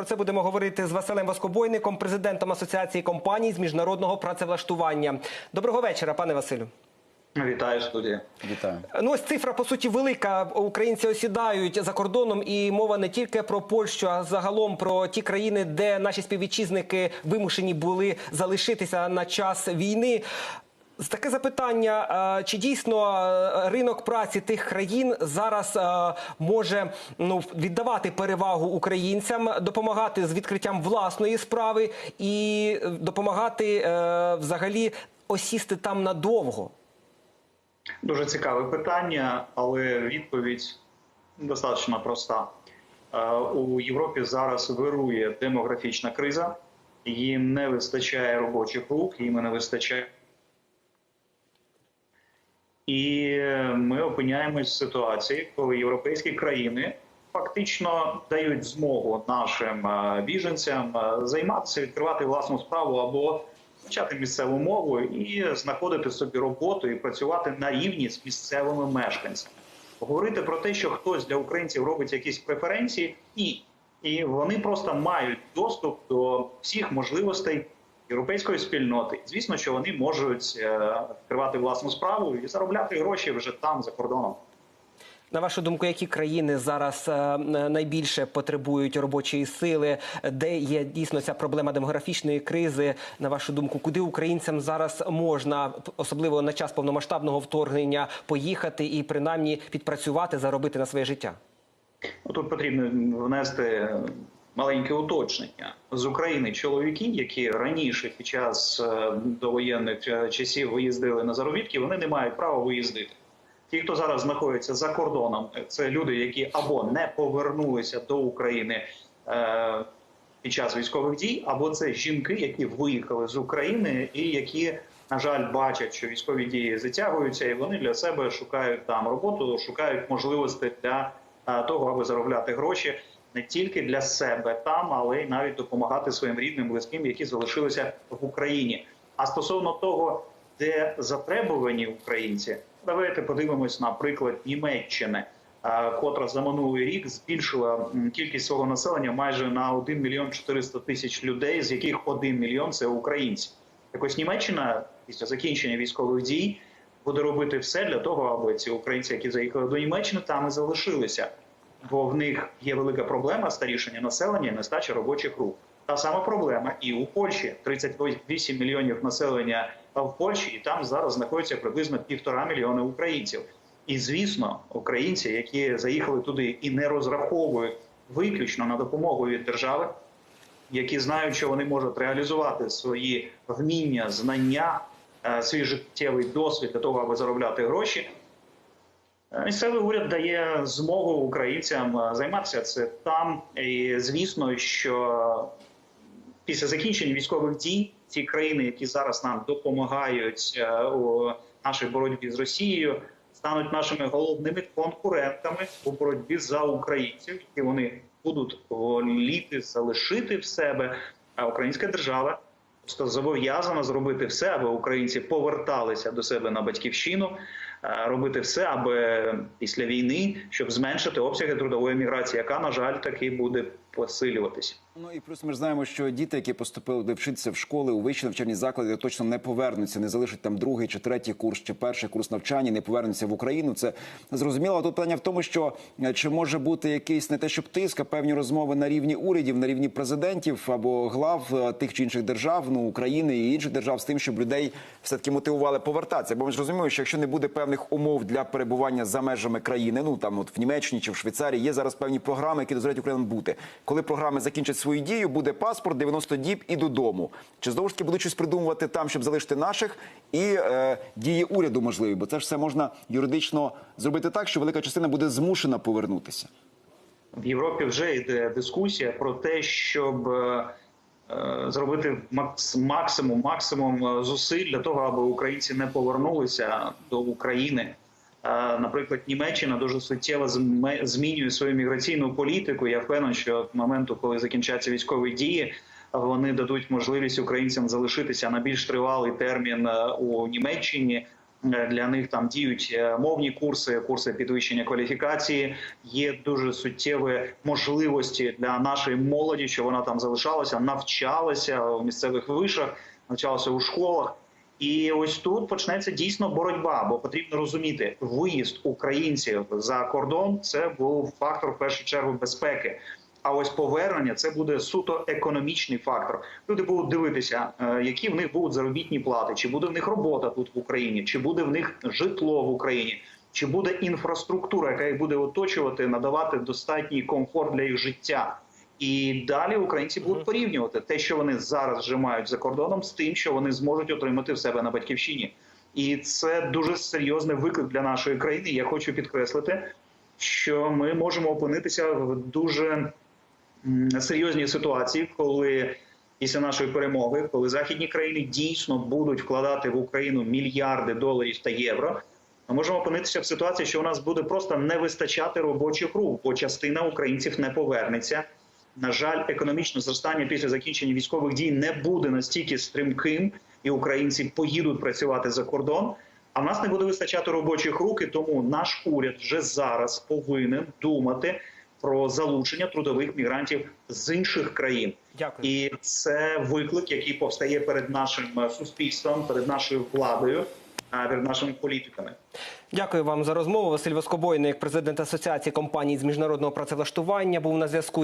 Про це будемо говорити з Василем Воскобойником, президентом Асоціації компаній з міжнародного працевлаштування. Доброго вечора, пане Василю. Вітаю студія. Вітаю. Ну ось цифра по суті велика. Українці осідають за кордоном, і мова не тільки про Польщу, а загалом про ті країни, де наші співвітчизники вимушені були залишитися на час війни. Таке запитання: е, чи дійсно е, ринок праці тих країн зараз е, може ну віддавати перевагу українцям, допомагати з відкриттям власної справи і допомагати взагалі осісти там надовго? Дуже цікаве питання, але відповідь достатньо проста. У Європі зараз вирує демографічна криза, їм не вистачає робочих рук, їм не вистачає. І ми опиняємось в ситуації, коли європейські країни фактично дають змогу нашим е, біженцям е, займатися, відкривати власну справу або вивчати місцеву мову і знаходити собі роботу і працювати на рівні з місцевими мешканцями. Говорити про те, що хтось для українців робить якісь преференції, і, і вони просто мають доступ до всіх можливостей європейської спільноти. Звісно, що вони можуть е, відкривати власну справу і заробляти гроші вже там за кордоном. На вашу думку, які країни зараз е, найбільше потребують робочої сили, де є дійсно ця проблема демографічної кризи? На вашу думку, куди українцям зараз можна, особливо на час повномасштабного вторгнення, поїхати і принаймні підпрацювати, заробити на своє життя? Ну, Тут потрібно внести маленьке уточнення з України. Чоловіки, які раніше під час е, довоєнних е, часів виїздили на заробітки, вони не мають права виїздити. Ті, хто зараз знаходиться за кордоном, це люди, які або не повернулися до України е, під час військових дій, або це жінки, які виїхали з України і які, на жаль, бачать, що військові дії затягуються, і вони для себе шукають там роботу, шукають можливості для е, того, аби заробляти гроші не тільки для себе там, але й навіть допомагати своїм рідним, близьким, які залишилися в Україні. А стосовно того, де затребувані українці, давайте подивимось на приклад Німеччини, е, котра за минулий рік збільшила кількість свого населення майже на 1 мільйон 400 тисяч людей, з яких 1 мільйон це українці. Так ось Німеччина після закінчення військових дій буде робити все для того, аби ці українці, які заїхали до Німеччини, там і залишилися. Бо в них є велика проблема старішення населення і нестача робочих рук. Та сама проблема і у Польщі 38 мільйонів населення в Польщі, і там зараз знаходиться приблизно півтора мільйони українців. І звісно, українці, які заїхали туди і не розраховують виключно на допомогу від держави, які знають, що вони можуть реалізувати свої вміння, знання, е, свій життєвий досвід для того, аби заробляти гроші. Е, Місцевий уряд дає змогу українцям е, займатися це там. І звісно, що після закінчення військових дій ці країни, які зараз нам допомагають е, у нашій боротьбі з Росією, стануть нашими головними конкурентами у боротьбі за українців, які вони будуть воліти залишити в себе. А українська держава просто зобов'язана зробити все, аби українці поверталися до себе на батьківщину, робити все, аби після війни, щоб зменшити обсяги трудової міграції, яка на жаль таки буде посилюватися. Ну і плюс ми ж знаємо, що діти, які поступили вчитися в школи у вищі навчальні заклади, точно не повернуться, не залишать там другий чи третій курс, чи перший курс навчання, не повернуться в Україну. Це зрозуміло. А Тут питання в тому, що е, чи може бути якийсь не те, щоб тиск, а певні розмови на рівні урядів, на рівні президентів або глав е, тих чи інших держав, ну України і інших держав з тим, щоб людей все таки мотивували повертатися. Бо ми ж розуміємо, що якщо не буде певних умов для перебування за межами країни, ну там от в Німеччині чи в Швейцарії, є зараз певні програми, які дозволяють Українам бути. Коли програми закінчать свою дію, буде паспорт 90 діб і додому. Чи знову ж таки будуть щось придумувати там, щоб залишити наших, і е, дії уряду можливі? Бо це ж все можна юридично зробити так, що велика частина буде змушена повернутися. В Європі вже йде дискусія про те, щоб е, е, зробити макс- максимум максимум е, зусиль для того, аби українці не повернулися до України. Наприклад, Німеччина дуже суттєво змінює свою міграційну політику. Я впевнений, що з моменту, коли закінчаться військові дії, вони дадуть можливість українцям залишитися на більш тривалий термін е, у Німеччині. Е, Для них там діють е, мовні курси, курси підвищення кваліфікації. Є дуже суттєві можливості для нашої молоді, що вона там залишалася, навчалася у місцевих вишах, навчалася у школах. І ось тут почнеться дійсно боротьба, бо потрібно розуміти, виїзд українців за кордон це був фактор в першу чергу безпеки. А ось повернення це буде суто економічний фактор. Люди будуть дивитися, е, які в них будуть заробітні плати, чи буде в них робота тут в Україні, чи буде в них житло в Україні, чи буде інфраструктура, яка їх буде оточувати, надавати достатній комфорт для їх життя. І далі українці будуть порівнювати те, що вони зараз вже мають за кордоном, з тим, що вони зможуть отримати в себе на батьківщині. І це дуже серйозний виклик для нашої країни. Я хочу підкреслити, що ми можемо опинитися в дуже серйозній ситуації, коли після нашої перемоги, коли західні країни дійсно будуть вкладати в Україну мільярди доларів та євро. Ми можемо опинитися в ситуації, що у нас буде просто не вистачати робочих рук, бо частина українців не повернеться. На жаль, економічне зростання після закінчення військових дій не буде настільки стрімким, і українці поїдуть працювати за кордон. А в нас не буде вистачати робочих рук, і тому наш уряд вже зараз повинен думати про залучення трудових мігрантів з інших країн. Дякую. І це виклик, який повстає перед нашим е, суспільством, перед нашою владою, а, перед нашими політиками. Дякую вам за розмову. Василь Воскобойник, президент Асоціації компаній з міжнародного працевлаштування, був на зв'язку.